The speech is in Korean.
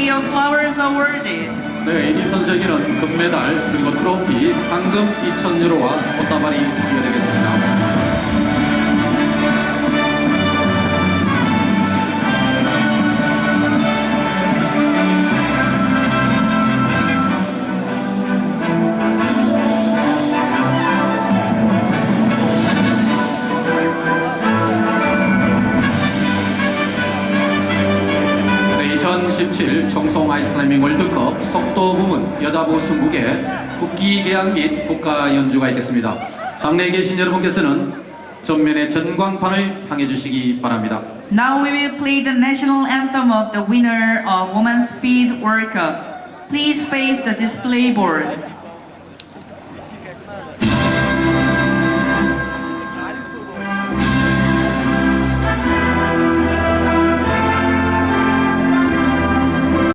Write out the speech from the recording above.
bouquet of flowers awarded. 네, 이 선수에게는 금메달 그리고 트로피 상금 2,000유로와 꽃다발이 수여 2017 청송 아이스클라이밍 월드컵 속도 부문 여자부 승국에 국기 개양 및 국가 연주가 있겠습니다. 장내에 계신 여러분께서는 전면의 전광판을 향해 주시기 바랍니다. Now we will play the national anthem of the winner of Women's Speed World Cup. Please face the display board.